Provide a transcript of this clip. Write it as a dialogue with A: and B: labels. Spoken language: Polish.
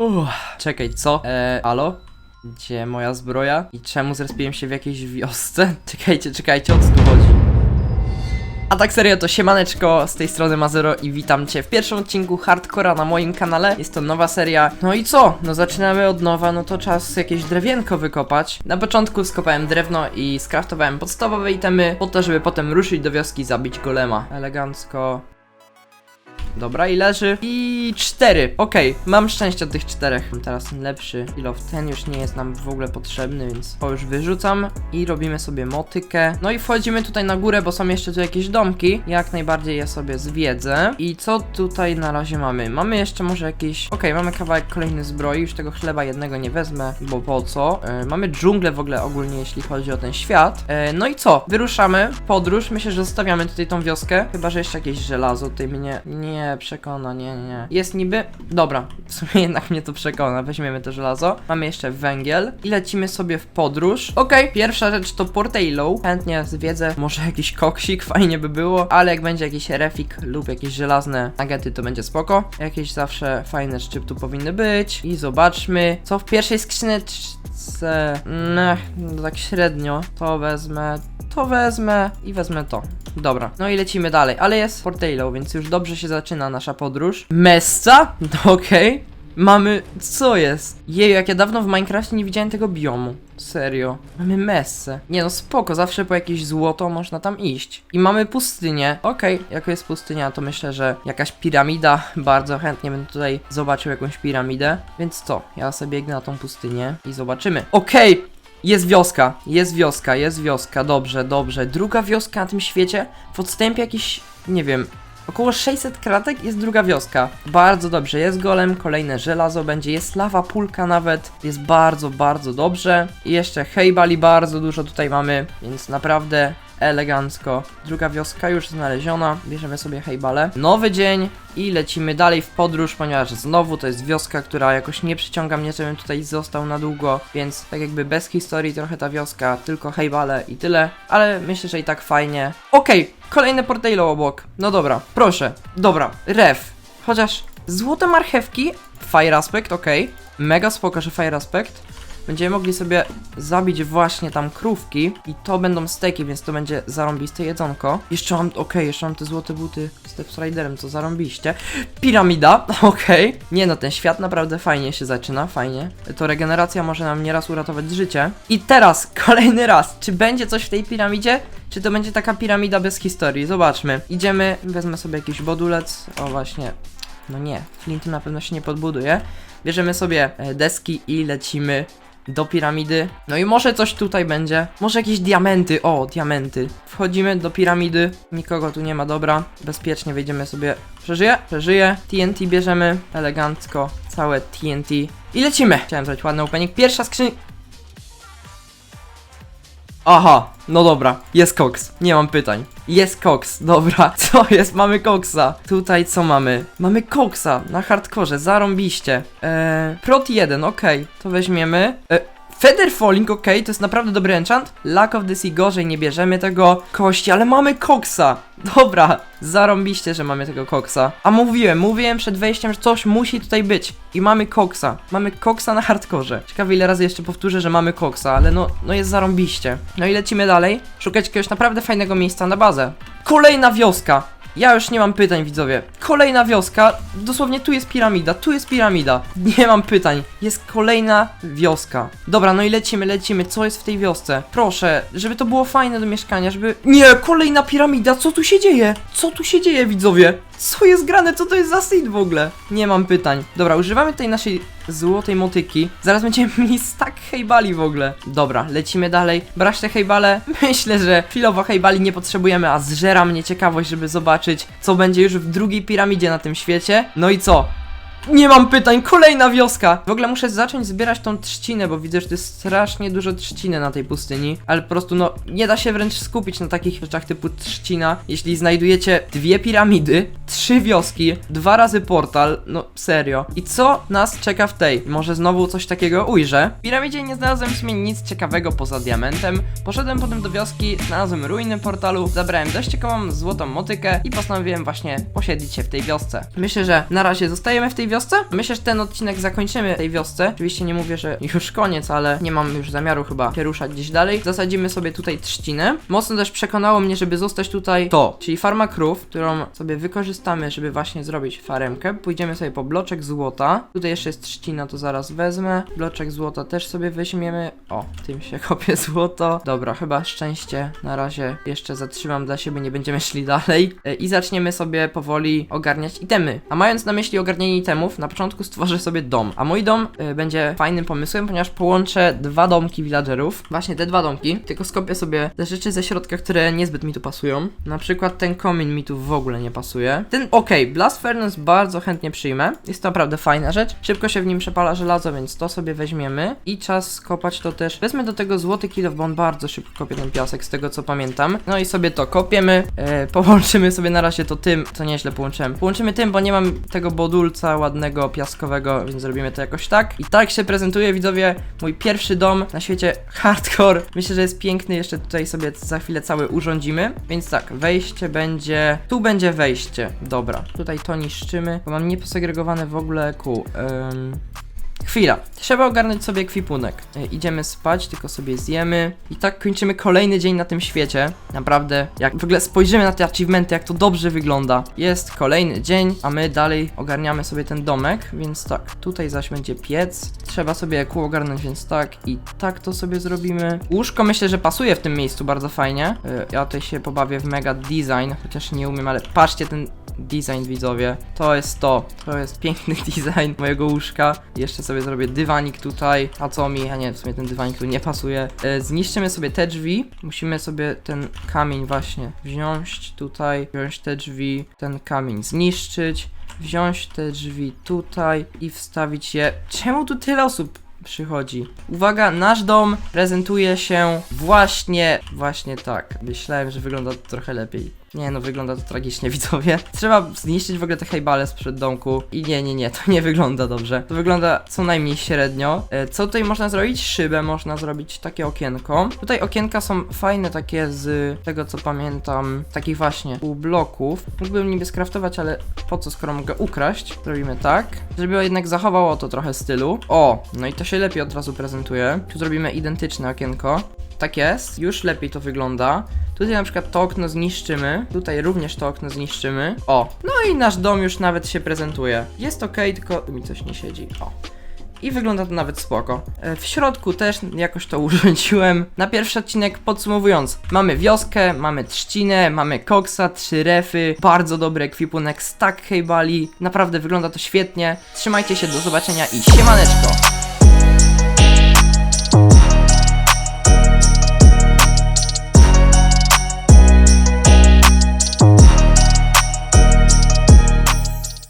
A: Uff, czekaj, co? Eee, alo? Gdzie moja zbroja? I czemu zrespiłem się w jakiejś wiosce? Czekajcie, czekajcie, o co tu chodzi? A tak serio, to siemaneczko, z tej strony Mazero i witam cię w pierwszym odcinku Hardcora na moim kanale. Jest to nowa seria. No i co? No zaczynamy od nowa, no to czas jakieś drewienko wykopać. Na początku skopałem drewno i skraftowałem podstawowe itemy, po to, żeby potem ruszyć do wioski zabić golema. Elegancko. Dobra, i leży. I cztery. Okej, mam szczęście od tych czterech. Teraz ten lepszy kill of ten już nie jest nam w ogóle potrzebny, więc to już wyrzucam. I robimy sobie motykę. No i wchodzimy tutaj na górę, bo są jeszcze tu jakieś domki. Jak najbardziej je sobie zwiedzę. I co tutaj na razie mamy? Mamy jeszcze może jakieś... Okej, mamy kawałek kolejny zbroi. Już tego chleba jednego nie wezmę, bo po co? E, mamy dżunglę w ogóle ogólnie, jeśli chodzi o ten świat. E, no i co? Wyruszamy podróż. Myślę, że zostawiamy tutaj tą wioskę. Chyba, że jeszcze jakieś żelazo tutaj mnie nie przekona, nie, nie, nie. Jest niby... Dobra, w sumie jednak mnie to przekona. Weźmiemy to żelazo. Mamy jeszcze węgiel i lecimy sobie w podróż. Okej, pierwsza rzecz to Portalo. Chętnie zwiedzę. Może jakiś koksik, fajnie by było. Ale jak będzie jakiś refik lub jakieś żelazne nagety, to będzie spoko. Jakieś zawsze fajne rzeczy tu powinny być. I zobaczmy, co w pierwszej skrzyneczce... No tak średnio. To wezmę, to wezmę i wezmę to. Dobra, no i lecimy dalej, ale jest Portalo, więc już dobrze się zaczyna nasza podróż. Messa? Okej. Mamy... co jest? Jeju, jak ja dawno w Minecrafcie nie widziałem tego biomu. Serio. Mamy messę. Nie no, spoko, zawsze po jakieś złoto można tam iść. I mamy pustynię. Okej, jako jest pustynia, to myślę, że jakaś piramida. Bardzo chętnie bym tutaj zobaczył jakąś piramidę. Więc co? Ja sobie biegnę na tą pustynię i zobaczymy. Okej, jest wioska, jest wioska, jest wioska, dobrze, dobrze. Druga wioska na tym świecie, w odstępie jakiś, nie wiem, około 600 kratek jest druga wioska. Bardzo dobrze, jest golem, kolejne żelazo będzie, jest lawa pulka nawet, jest bardzo, bardzo dobrze. I jeszcze hejbali bardzo dużo tutaj mamy, więc naprawdę elegancko. Druga wioska już znaleziona, bierzemy sobie hejbale. Nowy dzień i lecimy dalej w podróż, ponieważ znowu to jest wioska, która jakoś nie przyciąga mnie, żebym tutaj został na długo, więc tak jakby bez historii trochę ta wioska, tylko hejbale i tyle, ale myślę, że i tak fajnie. Okej, kolejne portalo obok. No dobra, proszę. Dobra, ref. Chociaż złote marchewki, fire aspect, okej. Mega spoko, że fire aspect. Będziemy mogli sobie zabić właśnie tam krówki i to będą steki, więc to będzie zarąbiste jedzonko. Jeszcze mam, okej, jeszcze mam te złote buty z Step Riderem, co zarąbiście. Piramida, okej. Nie no, ten świat naprawdę fajnie się zaczyna, fajnie. To regeneracja może nam nieraz uratować życie. I teraz, kolejny raz, czy będzie coś w tej piramidzie? Czy to będzie taka piramida bez historii? Zobaczmy. Idziemy, wezmę sobie jakiś bodulec. O właśnie, no nie, flintu na pewno się nie podbuduje. Bierzemy sobie e, deski i lecimy do piramidy. No i może coś tutaj będzie. Może jakieś diamenty. O, diamenty. Wchodzimy do piramidy. Nikogo tu nie ma, dobra. Bezpiecznie wejdziemy sobie. Przeżyję? Przeżyję. TNT bierzemy. Elegancko. Całe TNT. I lecimy. Chciałem zrobić ładny opening. Pierwsza skrzynia. Aha, no dobra, jest koks, nie mam pytań. Jest koks, dobra, co jest? Mamy koksa. Tutaj co mamy? Mamy koksa na hardkorze, zarąbiście. Eee, prot 1, okej, to weźmiemy. Eee, Feather Falling, okej, to jest naprawdę dobry enchant. Lack of the Sea gorzej, nie bierzemy tego kości, ale mamy koksa. Dobra, zarąbiście, że mamy tego koksa. A mówiłem, mówiłem przed wejściem, że coś musi tutaj być. I mamy koksa. Mamy koksa na hardkorze. Ciekawe ile razy jeszcze powtórzę, że mamy koksa, ale no, no jest zarąbiście. No i lecimy dalej. Szukać jakiegoś naprawdę fajnego miejsca na bazę. Kolejna wioska. Ja już nie mam pytań, widzowie. Kolejna wioska. Dosłownie tu jest piramida, tu jest piramida. Nie mam pytań. Jest kolejna wioska. Dobra, no i lecimy, lecimy. Co jest w tej wiosce? Proszę, żeby to było fajne do mieszkania, żeby... Nie, kolejna piramida, co tu się dzieje? Co tu się dzieje, widzowie? Co jest grane? Co to jest za seed w ogóle? Nie mam pytań. Dobra, używamy tej naszej złotej motyki. Zaraz będziemy mieli stack hejbali w ogóle. Dobra, lecimy dalej. Brać te hejbale. Myślę, że chwilowo hejbali nie potrzebujemy, a zżera mnie ciekawość, żeby zobaczyć, co będzie już w drugiej piramidzie na tym świecie. No i co? Nie mam pytań, kolejna wioska! W ogóle muszę zacząć zbierać tą trzcinę, bo widzę, że to jest strasznie dużo trzciny na tej pustyni, ale po prostu no, nie da się wręcz skupić na takich rzeczach typu trzcina. Jeśli znajdujecie dwie piramidy, trzy wioski, dwa razy portal, no serio. I co nas czeka w tej? Może znowu coś takiego ujrzę? W piramidzie nie znalazłem w sumie nic ciekawego poza diamentem. Poszedłem potem do wioski, znalazłem ruiny portalu, zabrałem dość ciekawą złotą motykę i postanowiłem właśnie posiedlić się w tej wiosce. Myślę, że na razie zostajemy w tej wiosce. Myślę, że ten odcinek zakończymy tej wiosce. Oczywiście nie mówię, że już koniec, ale nie mam już zamiaru chyba się ruszać gdzieś dalej. Zasadzimy sobie tutaj trzcinę. Mocno też przekonało mnie, żeby zostać tutaj to, czyli farma krów, którą sobie wykorzystamy, żeby właśnie zrobić faremkę. Pójdziemy sobie po bloczek złota. Tutaj jeszcze jest trzcina, to zaraz wezmę. Bloczek złota też sobie weźmiemy. O, tym się kopie złoto. Dobra, chyba szczęście na razie jeszcze zatrzymam dla siebie, nie będziemy szli dalej. E, I zaczniemy sobie powoli ogarniać itemy. A mając na myśli ogarnianie itemów, na początku stworzę sobie dom. A mój dom e, będzie fajnym pomysłem, ponieważ połączę dwa domki villagerów. Właśnie te dwa domki, tylko skopię sobie te rzeczy ze środka, które niezbyt mi tu pasują. Na przykład ten komin mi tu w ogóle nie pasuje. Ten, okej, Blast Furnace bardzo chętnie przyjmę. Jest to naprawdę fajna rzecz. Szybko się w nim przepala żelazo, więc to sobie weźmiemy. I czas skopać to też. Wezmę do tego złoty kilof, bo on bardzo szybko kopie ten piasek, z tego co pamiętam. No i sobie to kopiemy. E, połączymy sobie na razie to tym, co nieźle połączyłem. Połączymy tym, bo nie mam tego bodulca ładnego, piaskowego, więc zrobimy to jakoś tak. I tak się prezentuje, widzowie, mój pierwszy dom na świecie hardcore. Myślę, że jest piękny. Jeszcze tutaj sobie za chwilę cały urządzimy. Więc tak, wejście będzie. Tu będzie wejście. Dobra, tutaj to niszczymy, bo mam nieposegregowane w ogóle kół. Ym... Chwila, trzeba ogarnąć sobie ekwipunek. E, idziemy spać, tylko sobie zjemy. I tak kończymy kolejny dzień na tym świecie. Naprawdę, jak w ogóle spojrzymy na te achievementy, jak to dobrze wygląda. Jest kolejny dzień, a my dalej ogarniamy sobie ten domek, więc tak, tutaj zaś będzie piec. Trzeba sobie kół ogarnąć, więc tak i tak to sobie zrobimy. Łóżko myślę, że pasuje w tym miejscu bardzo fajnie. E, Ja tutaj się pobawię w mega design, chociaż nie umiem, ale patrzcie ten design widzowie. To jest to. To jest piękny design mojego łóżka. Jeszcze sobie zrobię dywanik tutaj. A co mi? A nie, w sumie ten dywanik tu nie pasuje. E, zniszczymy sobie te drzwi. Musimy sobie ten kamień właśnie wziąć tutaj. Wziąć te drzwi. Ten kamień zniszczyć. Wziąć te drzwi tutaj i wstawić je. Czemu tu tyle osób przychodzi. Uwaga, nasz dom prezentuje się właśnie, właśnie tak. Myślałem, że wygląda to trochę lepiej. Nie no, wygląda to tragicznie, widzowie. Trzeba zniszczyć w ogóle te hejbale sprzed domku. I nie, nie, nie, to nie wygląda dobrze. To wygląda co najmniej średnio. E, Co tutaj można zrobić? Szybę można zrobić, takie okienko. Tutaj okienka są fajne, takie z tego co pamiętam, takich właśnie półbloków. Mógłbym niby skraftować, ale po co, skoro mogę ukraść? Zrobimy tak, żeby jednak zachowało to trochę stylu. O, no i to się lepiej od razu prezentuje. Tu zrobimy identyczne okienko. Tak jest, już lepiej to wygląda. Tutaj na przykład to okno zniszczymy, tutaj również to okno zniszczymy. O, no i nasz dom już nawet się prezentuje. Jest ok, tylko mi coś nie siedzi. O. I wygląda to nawet spoko. E, W środku też jakoś to urządziłem. Na pierwszy odcinek podsumowując, mamy wioskę, mamy trzcinę, mamy koksa, trzy refy, bardzo dobry ekwipunek, stack hejbali. Naprawdę wygląda to świetnie. Trzymajcie się, do zobaczenia i siemaneczko!